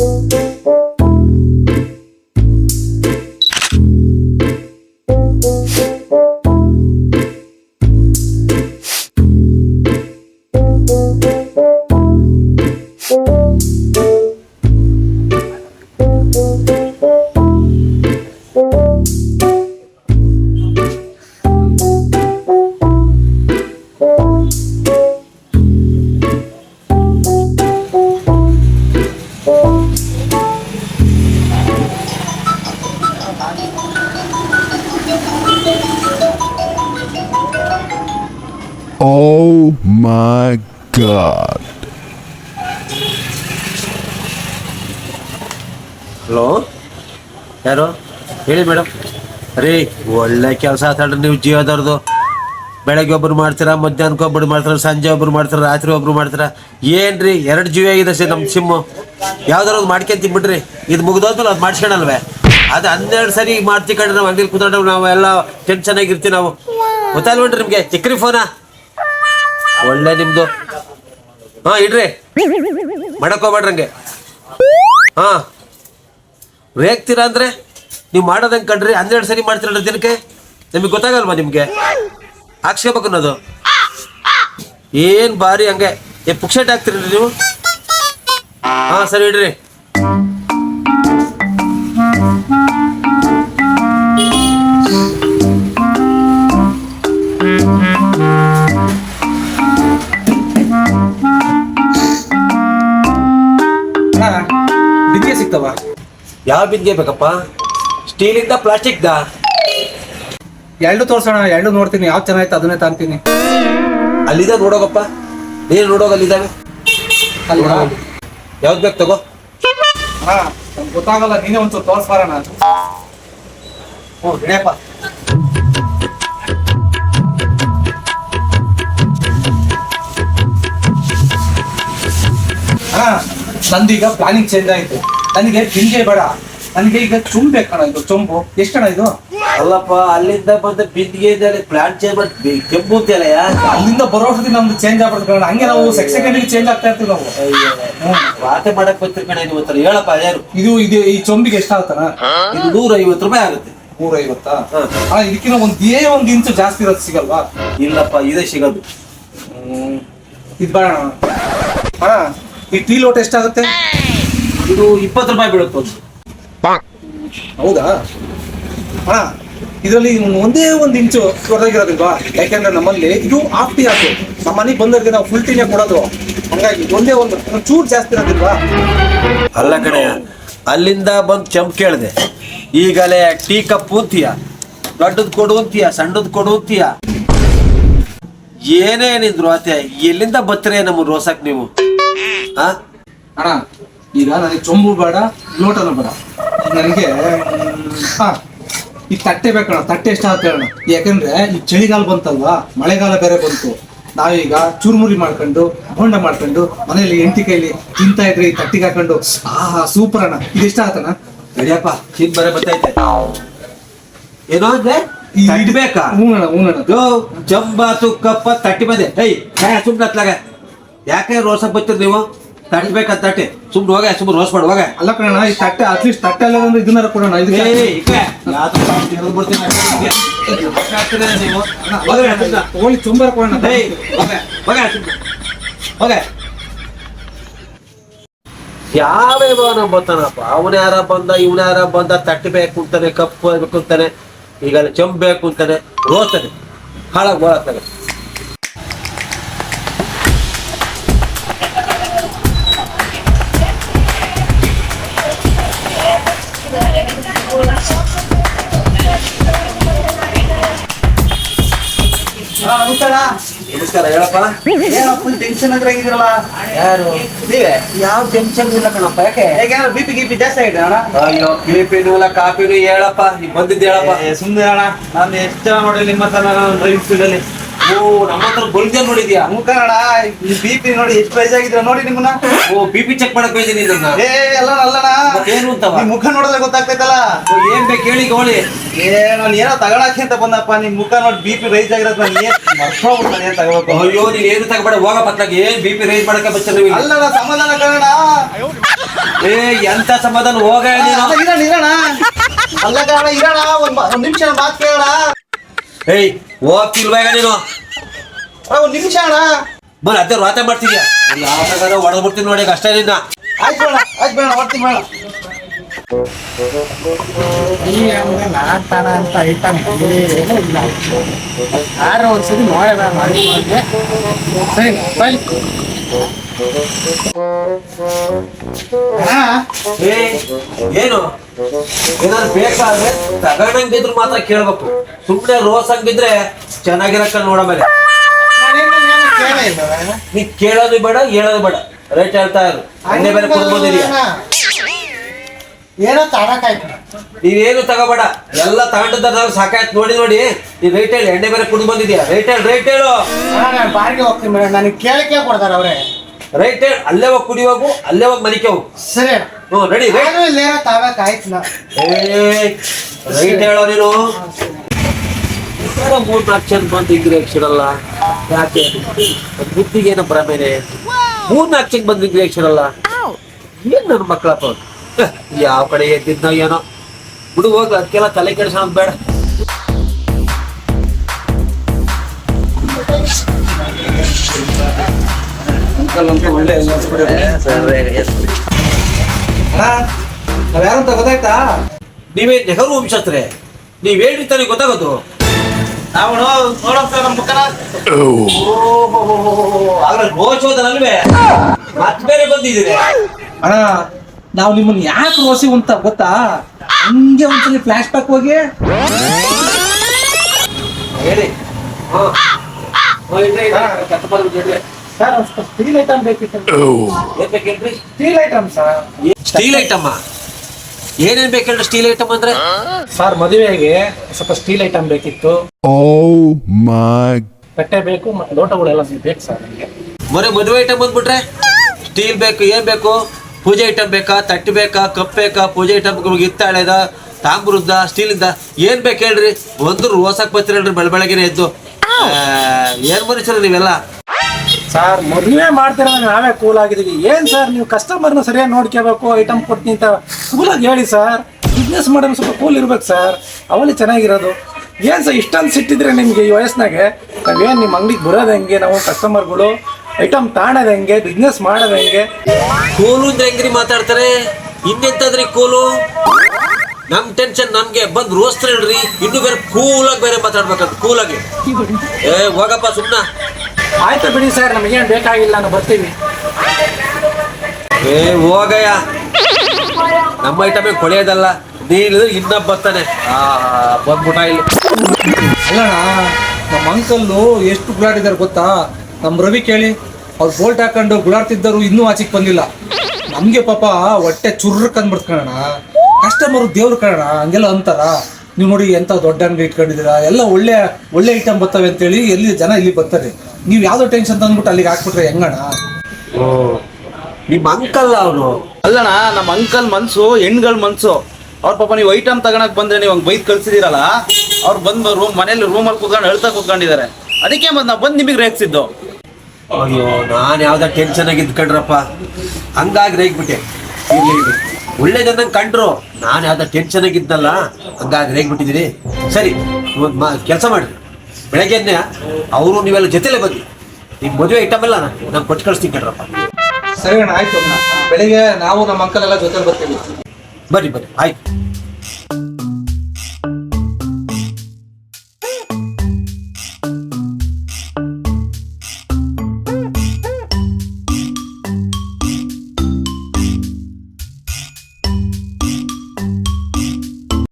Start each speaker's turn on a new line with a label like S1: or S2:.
S1: Música Oh my god.
S2: Hello ಯಾರು? ಹೇಳಿ madam ರೀ ಒಳ್ಳೆ ಕೆಲಸ ಆತಾಡ್ರಿ ನೀವು ಜೀವದವ್ರದ್ದು ಬೆಳಗ್ಗೆ ಒಬ್ರು ಮಾಡ್ತೀರಾ, ಮಧ್ಯಾಹ್ನಕ್ಕೆ ಒಬ್ರು ಮಾಡ್ತೀರಾ, ಸಂಜೆ ಒಬ್ರು ಮಾಡ್ತೀರಾ, ರಾತ್ರಿ ಒಬ್ರು ಮಾಡ್ತಾರ? ಏನ್ರಿ, ಎರಡು ಜೀವ ಆಗಿದೆ ಸರ್ ನಮ್ಮ ಸಿಮ್ಮು. ಯಾವ್ದಾರು ಒಂದು ಮಾಡ್ಕೊಂತೀವಿ ಬಿಡ್ರಿ ಇದು ಮುಗ್ದೋದ್ಮೇಲೆ ಅದು ಮಾಡ್ಸ್ಕೊಳಲ್ವೇ ಅದು ಹನ್ನೆರಡು ಸರಿ ಮಾಡ್ತಿ ಕಂಡ್ರೆ ನಾವು ಅಂಗಡಿ ಕೂತ್ಕೊಂಡು ನಾವು ಎಲ್ಲ ಟೆನ್ಷನ್ ಆಗಿರ್ತೀವಿ ನಾವು. ಗೊತ್ತಾಲ್ವೇನ್ರಿ ನಿಮಗೆ? ಚಿಕ್ರಿ ಫೋನಾ ಒಳ್ಳೆ ನಿಮ್ದು. ಹಾ, ಇಡ್ರಿ. ಮಾಡಕ್ ಹೋಗ್ಬೇಡ್ರಂಗೆ ಹಾ. ರೇಗ್ತೀರಾ ಅಂದ್ರೆ ನೀವು ಮಾಡೋದಂಗೆ ಕಣ್ರಿ ಹನ್ನೆರಡು ಸರಿ ಮಾಡ್ತೀರಲ್ಲ ದಿನಕ್ಕೆ? ನಿಮಗೆ ಗೊತ್ತಾಗಲ್ವಾ ನಿಮಗೆ? ಹಾಕ್ಸ್ಕೋಬೇಕು ಅನ್ನೋದು. ಏನು ಬಾರಿ ಹಂಗೆ. ಏ, ಪುಕ್ಷಟ್ ಹಾಕ್ತೀರಿ ನೀವು? ಹಾ, ಸರಿ ಇಡ್ರಿ.
S3: ಬಿದ್ದಿಗೆ ಸಿಗ್ತಾವ?
S2: ಯಾವ ಬಿದ್ದಿಗೆ ಬೇಕಪ್ಪ? ಸ್ಟೀಲಿಂದ ಪ್ಲಾಸ್ಟಿಕ್ದ
S3: ಎರಡು ತೋರ್ಸೋಣ ಎರಡು ನೋಡ್ತೀನಿ. ಯಾವ್ದು ಚೆನ್ನಾಗಿತ್ತು ಅದನ್ನೇ ತಾಂತೀನಿ.
S2: ಅಲ್ಲಿದ ನೋಡೋಗಪ್ಪ. ನೀನು ನೋಡೋಗ ಅಲ್ಲಿದ್ದಾವೆ
S3: ಅಲ್ಲಿ.
S2: ಯಾವ್ದು ಬೇಕು ತಗೋ.
S3: ಹಾ ಗೊತ್ತಾಗಲ್ಲ ನೀನೇ ಒಂಚೂರು ತೋರ್ಸ್ಬಾರಣ ಹ್ಞೂ ಹಿಡಿಯಪ್ಪ ಹಾ. ನಂದೀಗ ಪ್ಲಾನಿಂಗ್ ಚೇಂಜ್ ಆಯ್ತು. ನನಗೆ ತಿಂಗೆ ಬೇಡ. ನನಗೆ ಈಗ ಚುಂಬ್ ಬೇಕಣ ಇದು ಚೊಂಬು. ಎಷ್ಟಣ ಇದು?
S2: ಅಲ್ಲಪ್ಪ ಅಲ್ಲಿಂದ ಬಂದ ಇದೆ ಪ್ಲಾನ್ ಚೇಂಜ್ ಮಾಡಿ ಕೆಂಪು ಅಂತೆಲ್ಲ
S3: ಅಲ್ಲಿಂದ ಬರೋ ಹೊತ್ತಿಗೆ ನಮ್ದು ಚೇಂಜ್ ಆಗ್ಬಿಡ್ತು ಕಣ. ಹಂಗೆ ನಾವು ಸೆಕ್ ಸೆಕೆಂಡಿಗೆ ಚೇಂಜ್ ಆಗ್ತಾ ಇರ್ತೀವಿ ನಾವು.
S2: ವಾತೆ ಮಾಡಕ್ ಬರ್ತೀವಿ ಕಣ ನೀವು ಹೇಳಪ್ಪ ಯಾರು
S3: ಇದು ಇದು ಈ ಚೊಂಬಿಗೆ ಎಷ್ಟಾಗ್ತಾನ
S2: ಇದು ನೂರ ಐವತ್ತು ರೂಪಾಯಿ ಆಗುತ್ತೆ.
S3: ನೂರ ಐವತ್ತಾ
S2: ಹಾ.
S3: ಅಣ್ಣ ಇದಕ್ಕಿಂತ ಒಂದ್ ಏ ಒಂದ್ ಇಂಚು ಜಾಸ್ತಿ ಇರೋದು ಸಿಗಲ್ವಾ?
S2: ಇಲ್ಲಪ್ಪ ಇದೇ ಸಿಗೋದು.
S3: ಇದು ಬೇಡ ಅಣ್ಣ ಈ ಟೀ ಲೋಟ ಎಷ್ಟಾಗುತ್ತೆ?
S2: ಇದು ಇಪ್ಪತ್ತು ರೂಪಾಯಿ ಬೀಳುತ್ತೆ ಒಂದು.
S3: ಹೌದಾ? ಅಣ್ಣ ಇದರಲ್ಲಿ ಒಂದೇ ಒಂದು ಇಂಚು ದೊಡ್ಡದಾಗಿರೋದಿಲ್ವಾ? ಯಾಕೆಂದ್ರೆ ನಮ್ಮಲ್ಲಿ ಇದು ಹಾಫ್ ಟೀ ಹಾಕು. ನಮ್ಮ ಮನೆಗೆ ಬಂದವರಿಗೆ ನಾವು ಫುಲ್ ಟೀನೇ ಕೊಡೋದು. ಹಂಗಾಗಿ ಒಂದೇ ಒಂದು ಚೂರು ಜಾಸ್ತಿ ಇರೋದಿಲ್ವಾ?
S2: ಅಲ್ಲ ಕಡೆ ಅಲ್ಲಿಂದ ಬಂದು ಚಮ್ ಕೇಳಿದೆ. ಈಗಲೇ ಟೀ ಕಪ್ ಅಂತೀಯ ದೊಡ್ಡದ್ ಕೊಡು ಅಂತೀಯ ಸಣ್ಣದ್ ಕೊಡು ಅಂತೀಯ ಏನೇನಿದ್ರು ಅತ್ಯ ಅತ್ತೆ ಎಲ್ಲಿಂದ ಬತ್ತರೆ ನಮ್ಮ ರೋಸಕ್ ನೀವು?
S3: ಅಣ್ಣ ಈಗ ನನಗೆ ಚೊಂಬು ಬೇಡ ಲೋಟನೂ ಬೇಡ. ನನಗೆ ಹಾ ಈ ತಟ್ಟೆ ಬೇಕಣ್ಣ ತಟ್ಟೆ ಎಷ್ಟಾಗುತ್ತೆ ಹೇಳೋಣ. ಯಾಕಂದ್ರೆ ಈ ಚಳಿಗಾಲ ಬಂತಲ್ವಾ ಮಳೆಗಾಲ ಬೇರೆ ಬಂತು. ನಾವೀಗ ಚುರುಮುರಿ ಮಾಡ್ಕೊಂಡು ಬೋಂಡ ಮಾಡ್ಕೊಂಡು ಮನೆಯಲ್ಲಿ ಎಂಟಿ ಕೈಲಿ ತಿಂತಾ ಇದ್ರೆ ಈ ತಟ್ಟಿಗೆ ಹಾಕೊಂಡು ಆಹಾ ಸೂಪರ್ ಅಣ್ಣ. ಇದು ಎಷ್ಟಾಗತ್ತಣ್ಣ
S2: ರೆಡಿಯಪ್ಪ ಇದು ಬರ ಬರ್ತೈತೆ ಏನೋ ಅಂದ್ರೆ ಇಡ್ಬೇಕಾ
S3: ಹ್ಞೂ ಅಣ್ಣ ಹ್ಞೂ ಅಣ್ಣ.
S2: ಜಂಬಾತು ಕಪ್ಪ ತಟ್ಟಿ ಬಂದೆ. ಏಯ್ ಸುಮ್ಮನೆ ಹತ್ಲಾಗ. ಯಾಕೆ ರೋಸ ಬರ್ತೀರಿ ನೀವು? ತಟ್ಬೇಕಂತ ತಟ್ಟೆ. ಸುಮ್ಮನೆ ಹೋಗ ಸುಮ್ಮನೆ ರೋಸ್ ಮಾಡ್ ಹೋಗ.
S3: ಅಲ್ಲ ಕಣ ಈ ತಟ್ಟೆ ಅಟ್ಲೀಸ್ಟ್ ತಟ್ಟೆ ಅಲ್ಲ ಅಂದ್ರೆ ಇದನ್ನ ಕೊಡೋಣ
S2: ಇದು.
S3: ತಗೊಳ್ಳಿ ಚೊಂಬಾರ ಕೊಡೋಣ
S2: ಏಯ್, ಹೋಗ. ಯಾವ್ಯಾವ ಬರ್ತಾನಪ್ಪ? ಅವನ ಯಾರ ಬಂದ ಇವನ ಯಾರ ಬಂದ ತಟ್ಟಬೇಕು ಅಂತಾನೆ ಕಪ್ಪು ಬೇಕು ಅಂತಾನೆ ಈಗ ಚೆಂಬ್ ಬೇಕು ಅಂತಾನೆ ರೋಸ್ತಾನೆ ಹಾಳಾಗಿ ಬೋಳತ್ತಾನೆ ನಮಸ್ಕಾರ ಹೇಳಪ್ಪ.
S4: ಟೆನ್ಷನ್ ಅಂದ್ರೆ ಆಗಿದ್ರಲ್ಲ
S2: ಯಾರು?
S4: ನೀವೇ?
S2: ಯಾವ ಟೆನ್ಷನ್ ಇಲ್ಲ ಕಣಪ್ಪ ಯಾಕೆ?
S4: ಈಗ ಬಿ ಪಿ ಗಿಪಿ ಜಾಸ್ತಿ ಆಗಿದೆ ಅಣ್ಣ?
S2: ಅಯ್ಯೋ ಕಿಳಿಪಿನೂ ಇಲ್ಲ ಕಾಪಿನೂ ಹೇಳಪ್ಪ ನೀ ಬಂದಿದ್ದು ಹೇಳಪ್ಪ.
S4: ಏ, ಸುಮ್ನೆ ಅಣ್ಣ ನಾನು ಎಷ್ಟು ಜನ ನೋಡಿ ನಿಮ್ಮ ಹತ್ರ ನಾನು ಡ್ರೈವಿಂಗ್ ಫೀಲ್ಡ್ ಅಲ್ಲಿ.
S2: ಓ ನಮ್ಮ ಹತ್ರ ಬಲ್ಜನ್ ನೋಡಿದ್ಯಾ?
S4: ಮುಖ ಅಣ್ಣ ಈ ಬಿ ಪಿ ನೋಡಿ ಎಷ್ಟು ಪ್ರೈಸ್ ಆಗಿದ್ರ ನೋಡಿ ನಿಮ್ಮನ್ನ.
S2: ಓ ಬಿ ಪಿ ಚೆಕ್ ಮಾಡಕ್ ಹೋಗಿದ್ದೀನಿ ಇದನ್ನ.
S4: ಏ ಎಲ್ಲ ಅಲ್ಲಣ್ಣ
S2: ಏನು?
S4: ನಿಮ್ ಮುಖ ನೋಡಿದ್ರೆ ಗೊತ್ತಾಗ್ತೈತಲ್ಲ.
S2: ಏನ್ ಬೇಕು ಹೇಳಿ ಗೋಳಿ.
S4: ಏ ನಾನು ಏನೋ ತಗೊಳಕ್ಕೆ ಅಂತ ಬಂದಪ್ಪ. ನಿಮ್ ಮುಖ ನೋಡಿ ಬಿ ಪಿ ರೈಸ್ ಆಗಿರೋದು ನಾನು ಏನ್ ಮರ್ತೋಗ್ಬಿಟ್ಟು ನಾನು ಏನ್ ತಗೋಬೇಕು
S2: ಅಯ್ಯೋ ನೀನ್ ಏನು ತಗಬೇಡ ಹೋಗ ಪತ್ಲಾಗ ಏನ್ ಬಿ ಪಿ ರೈಸ್ ಮಾಡಕ್ಕೆ ಬಚ್ಚಲ್ಲ.
S4: ಅಲ್ಲಣ್ಣ ಸಮಾಧಾನ ಕಣ
S2: ಏ ಎಂತ ಸಮಾಧಾನ? ಹೋಗ
S4: ಇರೋಣ ಇರೋಣ ಅಲ್ಲ ಕಾರಣ ಇರೋಣ ಒಂದ್ ಒಂದ್ ನಿಮಿಷ ಮಾತು ಕೇಳೋಣ.
S2: ಏಯ್ ಹೋಗ್ತಿಲ್ವಾಗ ನೀನು?
S4: ಒಂದ್ ನಿಮಿಷ ಅಣ್ಣ.
S2: ಬರ ಅದೇ ರಾತ ಮಾಡ್ತಿದ್ಯಾ ಯಾವ ಹೊಡೆದ್ ಬಿಡ್ತೀನಿ ನೋಡಿ ಅಷ್ಟೇ ನಿನ್ನ.
S4: ಆಯ್ತು ಬೇಡ ಆಯ್ತು ಬೇಡ ಹೊಡ್ತೀನಿ ಬೇಡ.
S5: ಅಂತ ಐಟಮ್ ಏನೂ ಇಲ್ಲ. ಆರು ನೋಡಬೇಡ ಮಾಡಿ ಸರಿ
S2: ಏನು? ಏನಾದ್ರು ಬೇಕಾದ್ರೆ ತಗೊಂಡಂಗಿದ್ರು ಮಾತ್ರ ಕೇಳ್ಬೇಕು. ಸುಮ್ಮನೆ ರೋಸ್ ಹಂಗಿದ್ರೆ ಚೆನ್ನಾಗಿರಕ್ಕ ನೋಡ ಮೇಲೆ. ನೀ ಕೇಳೋದು ಬೇಡ ಹೇಳೋದು ಬೇಡ. ರೇಟ್ ಹೇಳ್ತಾ ಇರು. ಎಣ್ಣೆ ಬೇರೆ ಕೊಡ್ಬೋದಿದೆಯಾ
S5: ಏನೋ ತಡಕಾಯ್ತು
S2: ನೀವೇನು ತಗೋಬೇಡ. ಎಲ್ಲ ತಗೊಂಡಿದ್ದ ನಾವು ಸಾಕಾಯ್ತು. ನೋಡಿ ನೋಡಿ. ನೀ ರೇಟ್ ಹೇಳಿ. ಎಣ್ಣೆ ಬೇರೆ ಕುಡಿದು ಬಂದಿದ್ಯಾ? ರೇಟ್ ಹೇಳಿ ರೇಟ್ ಹೇಳು.
S5: ನಾನು ಬಾರಿಗೆ ಹೋಗ್ತೀನಿ ಮೇಡಮ್ ನನಗೆ ಕೇಳಕ್ಕೆ ಕೊಡ್ತಾರೆ ಅವರೇ.
S2: ರೈಟ್ ಹೇಳಿ. ಅಲ್ಲೇ ಹೋಗಿ ಕುಡಿಯೋಗು ಅಲ್ಲೇ ಹೋಗಿ ಮನಿಕೆ ಹೋಗು.
S5: ಸರಿ
S2: ಹ್ಞೂ ರೆಡಿ ರೈಟ್
S5: ನಾನು ಇಲ್ಲೇನೋ ತಗೋಕಾಯ್ತು ನಾ
S2: ಏ ರೈಟ್ ಹೇಳೋ ನೀನು ಮೂರು ನಾಲ್ಕು ಜನ ಬಂದು ಹಿಂಗ್ರಿ ಅಕ್ಷರಲ್ಲ. ಯಾಕೆ? ಬುದ್ಧಿಗೆ ಏನೋ ಭ್ರಮೆನೆ. ಮೂರ್ ನಾಲ್ಕು ಜನ ಬಂದು ಹಿಂಗ್ರಿ ಅಕ್ಷರಲ್ಲ. ಏನು ನನ್ನ ಮಕ್ಕಳಪ್ಪ? ಯಾವ ಕಡೆ ಎದ್ದಿದ್ನೋ ಏನೋ. ಬಿಡು ಹೋಗ್ಲಿ ಅದಕ್ಕೆಲ್ಲ ತಲೆ ಕೆಡಿಸೋದು ಬೇಡ.
S3: ಅಂತ ಒಳ್ಳೆ ನಾವ್ ಯಾರಂತ ಗೊತ್ತಾಯ್ತಾ?
S2: ನೀವೇ ನೆಹರು ವಂಶಸ್ತ್ರೆ? ನೀವ್ ಹೇಳಿ ತಾನೇ ಗೊತ್ತಾಗೋದು.
S4: ನಾವು ನೋಡೋಣ ನಮ್ಮ ಮುಖನ
S2: ಆದ್ರೆ ಗೋಚೋದನಲ್ವೇ ಮತ್ತೆ ಬೇರೆ ಬಂದಿದ್ದೀರಿ.
S3: ಅಣ್ಣ ನಾವು ನಿಮ್ಮನ್ನ ಯಾಕೆ ರೋಸಿ ಅಂತ ಗೊತ್ತಾ? ಹಂಗೆ ಒಂದ್ಸಲಿ ಫ್ಲಾಶ್ ಬ್ಯಾಕ್ ಹೋಗಿ.
S2: ಹೇಳಿ.
S5: ಸರ್ ಸ್ಟೀಲ್ ಐಟಮ್ ಬೇಕಿತ್ತು.
S2: ಏನ್ ಬೇಕು ಹೇಳ್ರಿ
S5: steel item sir.
S2: Steel item ಏನೇನ್ ಬೇಕು ಹೇಳ್ರಿ ಸ್ಟೀಲ್ ಐಟಮ್ ಅಂದ್ರೆ?
S5: ಸರ್ ಮದುವೆಗೆ ಸ್ವಲ್ಪ ಸ್ಟೀಲ್ ಐಟಮ್ ಬೇಕಿತ್ತು.
S1: ಓ ಮೈ
S5: ತಟ್ಟೆ ಬೇಕು ಮತ್ತೆ ಲೋಟಗಳೆಲ್ಲ ಬೇಕು ಸರ್ ನನಗೆ
S2: ಬರೀ ಮದುವೆ ಐಟಮ್ ಬಂದ್ಬಿಟ್ರೆ? ಸ್ಟೀಲ್ ಬೇಕು ಏನ್ ಬೇಕು? ಪೂಜೆ ಐಟಮ್ ಬೇಕಾ ತಟ್ಟಿ ಬೇಕಾ ಕಪ್ ಬೇಕಾ ಪೂಜೆ ಐಟಮ್ ಇತ್ತಾಳೆದ ತಾಮ್ರದ ಸ್ಟೀಲಿಂದ ಏನ್ ಬೇಕು ಹೇಳ್ರಿ? ಒಂದು ರೋಸಕ್ ಬರ್ತೀರಿ ಹೇಳ್ರಿ ಬೆಳ ಬೆಳಗ್ಗೆನೆ ಎದ್ದು. ಏನ್ ಮನುಷ್ಯರು ನೀವೆಲ್ಲ?
S5: ಸರ್ ಮದುವೆ ಮಾಡ್ತೀರಾ ನಾವೇ ಕೂಲ್ ಆಗಿದ್ದೀವಿ. ಏನ್ ಸರ್ ನೀವು ಕಸ್ಟಮರ್ನ ಸರಿಯಾಗಿ ನೋಡ್ಕೋಬೇಕು ಐಟಮ್ ಕೊಡ್ತೀನಿ ಅಂತ ಕೂಲಾಗಿ ಹೇಳಿ ಸರ್ ಬಿಸ್ನೆಸ್ ಮಾಡೋದು ಸ್ವಲ್ಪ ಕೂಲ್ ಇರ್ಬೇಕು ಸರ್ ಅವಳಿ ಚೆನ್ನಾಗಿರೋದು. ಏನ್ ಸರ್ ಇಷ್ಟೊಂದು ಸಿಟ್ಟಿದ್ರೆ ನಿಮಗೆ ಈ ವಯಸ್ಸಿನಾಗೆ? ನಾವೇನು ನಿಮ್ಮ ಅಂಗಡಿಗೆ ಬರೋದು ಹೆಂಗೆ? ನಾವು ಕಸ್ಟಮರ್ಗಳು ಐಟಮ್ ತಾಣೋದು ಹೆಂಗೆ? ಬಿಸ್ನೆಸ್ ಮಾಡೋದು ಹೆಂಗೆ?
S2: ಕೂಲು ಅಂದ್ರೆ ಹೆಂಗ್ರಿ ಮಾತಾಡ್ತಾರೆ? ಇನ್ನೆಂತದ್ರಿ ಕೂಲು ನಮ್ ಟೆನ್ಷನ್ ನಮ್ಗೆ. ಬಂದ್ ರೋಸ್ತ್ರ ಹೇಳ್ರಿ ಇನ್ನು ಬೇರೆ ಕೂಲಾಗಿ ಬೇರೆ ಮಾತಾಡ್ಬೇಕಂತ. ಕೂಲಾಗಿ ಏ ಹೋಗಪ್ಪ ಸುಮ್ನ.
S5: ಆಯ್ತು ಬಿಡಿ ಸರ್ ನಮಗೇನು ಬೇಕಾಗಿಲ್ಲ ನಾವು ಬರ್ತೀವಿ
S2: ಏ ಹೋಗಯ್ಯ. ನಮ್ಮ ಐಟಮೇ ಕೊಳೆಯೋದಲ್ಲ ನೀನು ಇನ್ನೊಬ್ಬ ಬರ್ತಾನೆ. ಆ ಬಂದ್ಬಿಟ್ಟ ಇಲ್ಲಿ.
S3: ಅಲ್ಲಣ್ಣ ನಮ್ಮ ಅಂಕಲ್ಲು ಎಷ್ಟು ಗುಳಾಡಿದಾರೆ ಗೊತ್ತಾ? ನಮ್ಮ ರವಿ ಕೇಳಿ ಅವ್ರು ಬೋಲ್ಟ್ ಹಾಕೊಂಡು ಗುಳಾಡ್ತಿದ್ದರು ಇನ್ನೂ ಆಚೆಗೆ ಬಂದಿಲ್ಲ. ನಮಗೆ ಪಾಪ ಹೊಟ್ಟೆ ಚುರ್ರಕ್ ಅಂದ್ಬಿಡ್ಕಣ ಕಸ್ಟಮರು ದೇವ್ರು ಕಣಣ್ಣ ಹಂಗೆಲ್ಲ ಅಂತಾರ. ನೀವು ನೋಡಿ ಎಂಥ ದೊಡ್ಡ ಅಂಗಡಿ ಇಟ್ಕೊಂಡಿದ್ದೀರಾ? ಎಲ್ಲ ಒಳ್ಳೆ ಒಳ್ಳೆ ಐಟಮ್ ಬರ್ತವೆ ಅಂತೇಳಿ ಎಲ್ಲಿ ಜನ ಇಲ್ಲಿ ಬರ್ತಾರೆ. ನೀವು ಯಾವ್ದೋ ಟೆನ್ಷನ್ ತಂದ್ಬಿಟ್ಟು ಅಲ್ಲಿಗೆ ಹಾಕ್ಬಿಟ್ರೆ ಓ
S2: ನಿಮ್ಮ ಅಂಕಲ್ ಅವನು
S4: ಅಲ್ಲಣ್ಣ ನಮ್ಮ ಅಂಕಲ್ ಮನ್ಸು ಹೆಣ್ಗಳ ಮನ್ಸು. ಅವ್ರ ಪಾಪ ನೀವು ಐಟಮ್ ತಗೊಳಕ್ ಬಂದ್ರೆ ನೀವು ಹಂಗೆ ಬೈದ್ ಕಳ್ಸಿದಿರಲ್ಲ ಅವ್ರು ಬಂದು ರೂಮ್ ಮನೇಲಿ ರೂಮಲ್ಲಿ ಕುತ್ಕೊಂಡು ಅಳ್ತಾ ಕುತ್ಕೊಂಡಿದ್ದಾರೆ. ಅದಕ್ಕೆ ಮತ್ತೆ ನಾವು ಬಂದು ನಿಮಗೆ ರೇಗ್ಸಿದ್ದು.
S2: ಅಯ್ಯೋ ನಾನು ಯಾವ್ದೋ ಟೆನ್ಷನ್ ಆಗಿ ಇದ್ಕೊಂಡ್ರಪ್ಪ ಹಂಗಾಗಿ ರೇಗ್ಬಿಟ್ಟೆ. ಇರ್ಲಿ ಕಂಡ್ರು. ನಾನು ಯಾವ್ದೋ ಟೆನ್ಷನ್ ಆಗಿದ್ದಲ್ಲ ಹಂಗಾಗಿ ರೇಗ್ಬಿಟ್ಟಿದ್ದೀರಿ ಸರಿ ಕೆಲಸ ಮಾಡ್ರಿ. ಬೆಳಗ್ಗೆನೆ ಅವರು ನೀವೆಲ್ಲ ಜೊತೆಲೇ ಬನ್ನಿ. ನಿಮ್ಮ ಮದುವೆ ಐಟಮ್ ಎಲ್ಲ ನಾನು ಕೊಟ್ಟು ಕಳಿಸ್ತೀನಿ ಕಣ್ರಪ್ಪ.
S3: ಸರಿ ಅಣ್ಣ ಆಯ್ತು ಅಣ್ಣ. ಬೆಳಿಗ್ಗೆ ನಾವು ನಮ್ಮ ಅಂಕಲ್ ಎಲ್ಲ ಜೊತೆ ಬರ್ತೀವಿ.
S2: ಬರ್ರಿ ಬರ್ರಿ ಆಯ್ತು.